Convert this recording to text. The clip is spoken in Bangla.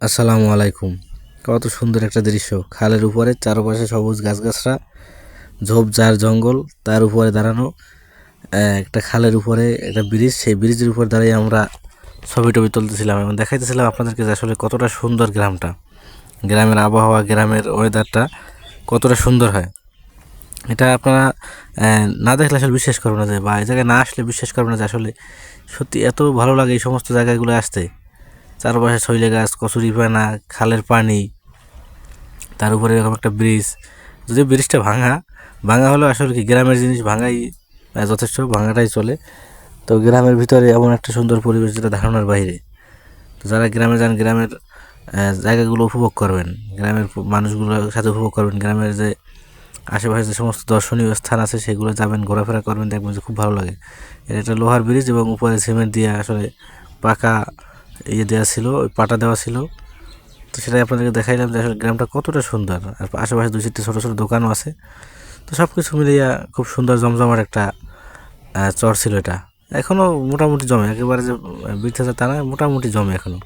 আসসালামু আলাইকুম। কত সুন্দর একটা দৃশ্য। খালের উপরে চারপাশে সবুজ গাছগাছরা ঝোপঝাড় জঙ্গল, তার উপরে দাঁড়ানো একটা খালের উপরে একটা ব্রিজ। সেই ব্রিজের উপর দাঁড়িয়ে আমরা ছবি টবি তুলতেছিলাম এবং দেখাইতেছিলাম আপনাদেরকে যে আসলে কতটা সুন্দর গ্রামটা। গ্রামের আবহাওয়া, গ্রামের ওয়েদারটা কতটা সুন্দর হয়। এটা আপনারা না দেখলে আসলে বিশ্বাস করবেন না যে, বা এই জায়গায় না আসলে বিশ্বাস করবেন না যে আসলে সত্যি এত ভালো লাগে এই সমস্ত জায়গাগুলো আসতে। চারপাশে শৈলে গাছ, কচুরি পানা খালের পানি, তার উপরে এরকম একটা ব্রিজ। যদি ব্রিজটা ভাঙা ভাঙা হলেও আসলে কি গ্রামের জিনিস ভাঙাই যথেষ্ট, ভাঙাটাই চলে। তো গ্রামের ভিতরে এমন একটা সুন্দর পরিবেশ যেটা ধারণার বাইরে। তো যারা গ্রামে যান, গ্রামের জায়গাগুলো উপভোগ করবেন। গ্রামের মানুষগুলোর সাথে উপভোগ করবেন। গ্রামের যে আশেপাশে যে সমস্ত দর্শনীয় স্থান আছে, সেগুলো যাবেন, ঘোরাফেরা করবেন, দেখবেন যে খুব ভালো লাগে। এটা একটা লোহার ব্রিজ এবং উপরে সিমেন্ট দিয়ে আসলে পাকা ইয়ে দেওয়া ছিল, ওই পাটা দেওয়া ছিল। তো সেটাই আপনাদেরকে দেখাইলাম যে আসলে গ্রামটা কতটা সুন্দর। আর আশেপাশে দুই চারটে ছোটো ছোটো দোকানও আছে। তো সব কিছু মিলিয়ে খুব সুন্দর জমজমার একটা চর ছিল এটা। এখনও মোটামুটি জমে, একেবারে যে বৃদ্ধা তা না মোটামুটি জমে এখনও